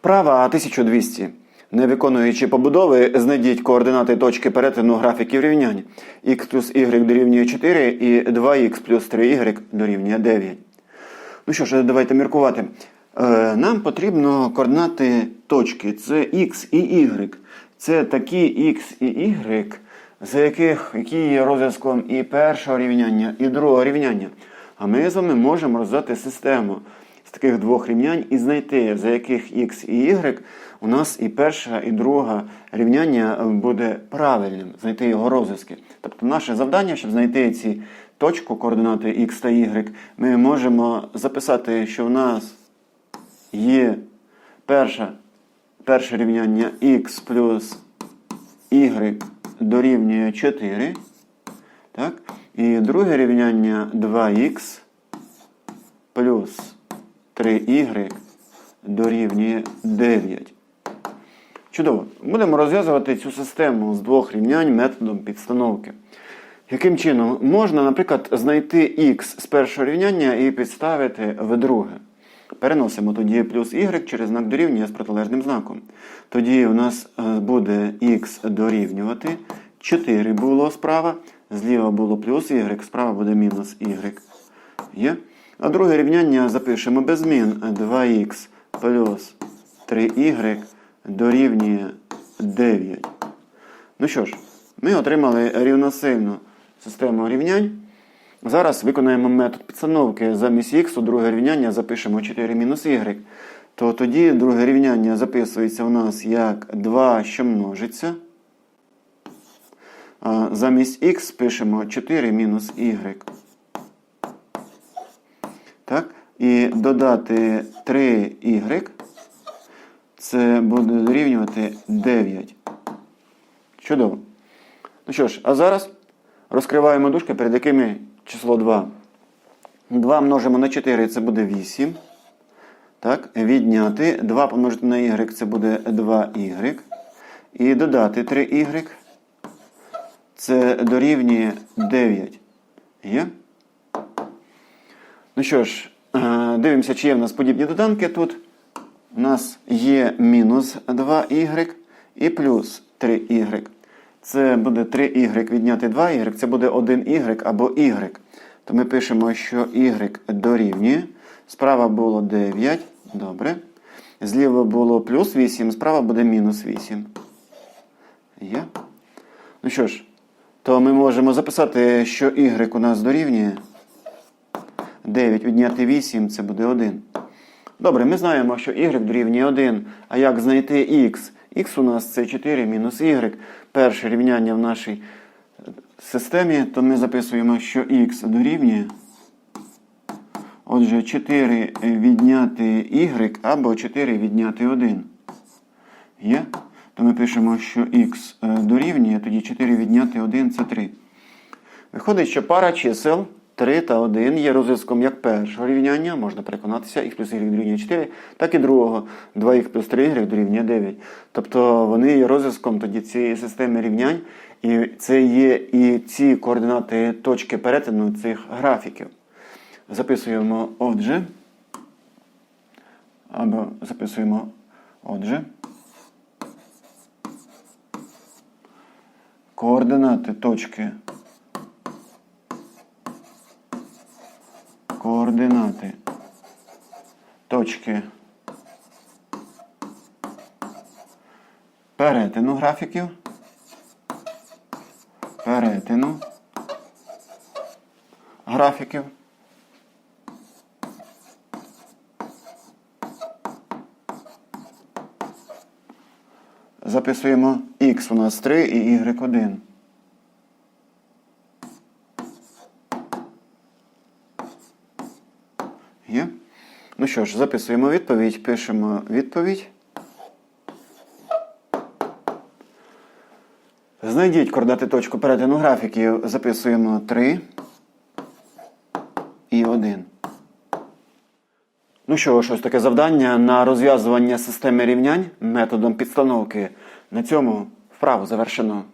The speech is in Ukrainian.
Вправа 1200. Не виконуючи побудови, знайдіть координати точки перетину графіків рівнянь. х плюс y дорівнює 4 і 2х плюс 3y дорівнює 9. Ну що ж, давайте міркувати. Е, Нам потрібно координати точки. Це x і y. Це такі x і y, за яких, які є розв'язком і першого рівняння, і другого рівняння. А ми з вами можемо роздати систему з таких двох рівнянь і знайти, за яких x і y у нас і перше, і друге рівняння буде правильним, знайти його розв'язки. Тобто наше завдання, щоб знайти ці точку координати x та y, ми можемо записати, що в нас є перше, перше рівняння x плюс y дорівнює 4. Так? І друге рівняння 2х плюс 3y дорівнює 9. Чудово. Будемо розв'язувати цю систему з двох рівнянь методом підстановки. Яким чином? Можна, наприклад, знайти х з першого рівняння і підставити в друге. Переносимо тоді плюс y через знак дорівнює з протилежним знаком. Тоді у нас е, буде х дорівнювати. 4 було справа, зліва було плюс y, справа буде мінус y. Є? А друге рівняння запишемо без змін. 2х плюс 3y дорівнює 9. Ну що ж, ми отримали рівносильну систему рівнянь. Зараз виконаємо метод підстановки. Замість х у друге рівняння запишемо 4 мінус y. То тоді друге рівняння записується у нас як 2, що множиться. А замість х пишемо 4 мінус y. Так? І додати 3y. Це буде дорівнювати 9. Чудово. Ну що ж, а зараз розкриваємо дужки, перед якими число 2. 2 множимо на 4, це буде 8. Так, відняти. 2 помножити на y, це буде 2y. І додати 3y. Це дорівнює 9. Є? Ну що ж, дивимося, чи є в нас подібні доданки тут. У нас є мінус 2y і плюс 3y. Це буде 3y відняти 2y, це буде 1y або y. То ми пишемо, що y дорівнює. Справа було 9. Добре. Зліва було плюс 8, справа буде мінус 8. Є? Ну що ж, то ми можемо записати, що y у нас дорівнює. 9 відняти 8 це буде 1. Добре, ми знаємо, що y дорівнює 1. А як знайти x? Х у нас це 4 мінус y. Перше рівняння в нашій системі, то ми записуємо, що х дорівнює. Отже, 4 відняти y або 4 відняти 1. Є? То ми пишемо, що х дорівнює, тоді 4 відняти 1 це 3. Виходить, що пара чисел 3 та 1 є розв'язком як першого рівняння, можна переконатися, х плюс y дорівнює 4, так і другого 2х плюс 3y дорівнює 9. Тобто вони є розв'язком тоді цієї системи рівнянь, і це є і ці координати точки перетину цих графіків. Записуємо отже. Або записуємо отже. Координати точки. координати точки перетину графіків, перетину графіків. Записуємо x у нас 3 і y1. Є? Ну що ж, записуємо відповідь, пишемо відповідь. Знайдіть координати точку перетину графіків, записуємо 3 і 1. Ну що ж, ось таке завдання на розв'язування системи рівнянь методом підстановки. На цьому вправу завершено.